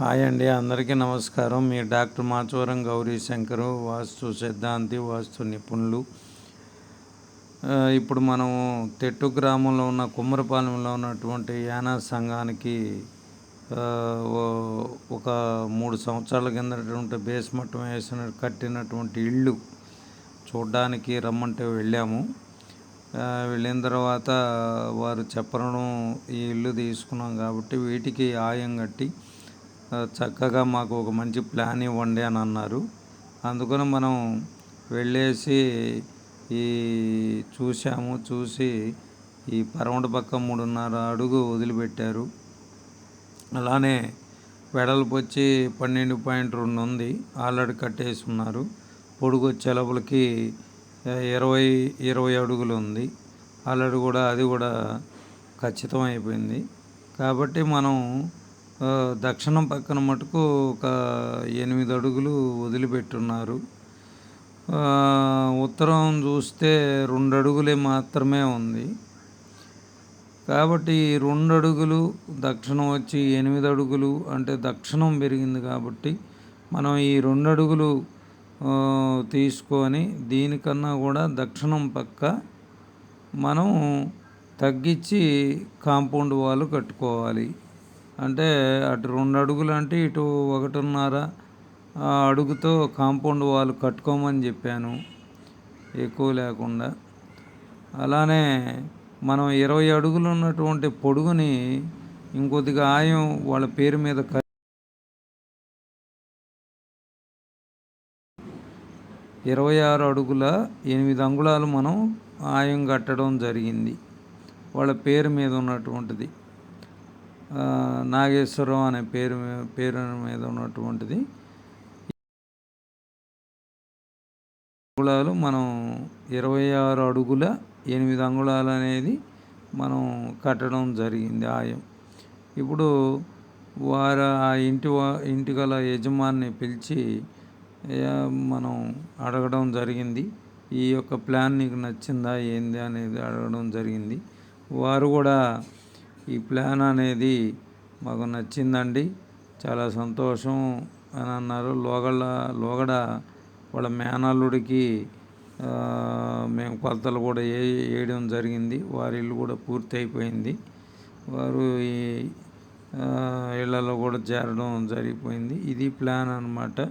Hi అండి అందరికీ నమస్కారం. మీ డాక్టర్ మాచవరం గౌరీ శంకరు వాస్తు సిద్ధాంతి వాస్తు నిపుణులు. ఇప్పుడు మనం తెట్టు గ్రామంలో ఉన్న కుమ్మరపాలెంలో ఉన్నటువంటి యానా సంఘానికి ఒక మూడు సంవత్సరాల కిందటువంటి బేస్మట్టం వేసిన కట్టినటువంటి ఇల్లు చూడ్డానికి రమ్మంటే వెళ్ళాము. వెళ్ళిన తర్వాత వారు చెప్పడం ఈ ఇల్లు తీసుకున్నాం కాబట్టి వీటికి ఆయం కట్టి చక్కగా మాకు ఒక మంచి ప్లాన్ ఇవ్వండి అని అన్నారు. అందుకని మనం వెళ్ళేసి ఈ చూసాము చూసి ఈ పరమట పక్క మూడున్నర అడుగు వదిలిపెట్టారు. అలానే వెడల్పు వచ్చి పన్నెండు పాయింట్ రెండు ఉంది ఆల్రెడీ కట్టేసి ఉన్నారు. పొడుగు వచ్చే లోపలికి ఇరవై ఇరవై అడుగులు ఉంది. ఆల్రెడీ కూడా అది కూడా ఖచ్చితం అయిపోయింది. కాబట్టి మనం దక్షిణం పక్కన మటుకు ఒక ఎనిమిది అడుగులు వదిలిపెట్టున్నారు. ఉత్తరం చూస్తే రెండు అడుగులే మాత్రమే ఉంది. కాబట్టి రెండు అడుగులు దక్షిణం వచ్చి ఎనిమిది అడుగులు అంటే దక్షిణం పెరిగింది కాబట్టి మనం ఈ రెండు అడుగులు తీసుకొని దీనికన్నా కూడా దక్షిణం పక్క మనం తగ్గించి కాంపౌండ్ వాల్ కట్టుకోవాలి. అంటే అటు రెండు అడుగులు అంటే ఇటు ఒకటిన్నర ఆ, అడుగుతో కాంపౌండ్ వాళ్ళు కట్టుకోమని చెప్పాను ఎక్కువ లేకుండా. అలానే మనం ఇరవై అడుగులు ఉన్నటువంటి పొడుగుని ఇంకొద్దిగా ఆయం వాళ్ళ పేరు మీద క- ఇరవై ఆరు అడుగుల ఎనిమిది అంగుళాలు మనం ఆయం కట్టడం జరిగింది. వాళ్ళ పేరు మీద ఉన్నటువంటిది. నాగేశ్వరం అనే పేరు పేరు మీద ఉన్నటువంటిది. అంగుళాలు మనం ఇరవై ఆరు అడుగుల ఎనిమిది అంగుళాలు అనేది మనం కట్టడం జరిగింది ఆయం. ఇప్పుడు వారు ఆ ఇంటి ఇంటి గల యజమాని పిలిచి మనం అడగడం జరిగింది. ఈ యొక్క ప్లాన్ నీకు నచ్చిందా? ఏంది? అనేది అడగడం జరిగింది. వారు కూడా ఈ ప్లాన్ అనేది మాకు నచ్చిందండి. చాలా సంతోషం అని అన్నారు. లోగళ్ళ లోగడ వాళ్ళ మేనల్లుడికి మేము కొలతలు కూడా ఏ వేయడం జరిగింది. వారి ఇల్లు కూడా పూర్తి అయిపోయింది. వారు ఈ ఇళ్ళలో కూడా చేరడం జరిగిపోయింది. ఇది ప్లాన్ అన్నమాట.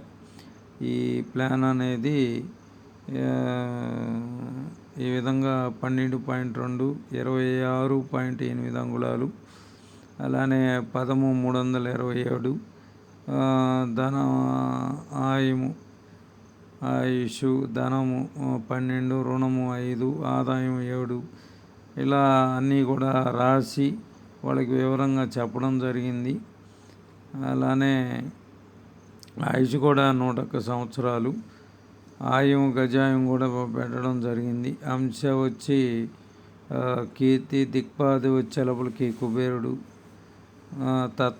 ఈ ప్లాన్ అనేది ఈ విధంగా పన్నెండు పాయింట్ రెండు ఇరవై ఆరు పాయింట్ ఎనిమిది అంగుళాలు అలానే పదము మూడు వందల ఇరవై ఏడు ధన ఆయము ఆయుష్ ధనము పన్నెండు రుణము ఐదు ఆదాయం ఏడు ఇలా అన్నీ కూడా రాసి వాళ్ళకి వివరంగా చెప్పడం జరిగింది. అలానే ఆయుష్ కూడా నూట ఒక్క సంవత్సరాలు ఆయం గజాయం కూడా పెట్టడం జరిగింది. అంశ వచ్చి కీర్తి దిక్పాది వచ్చే లోపలికి కుబేరుడు తత్వ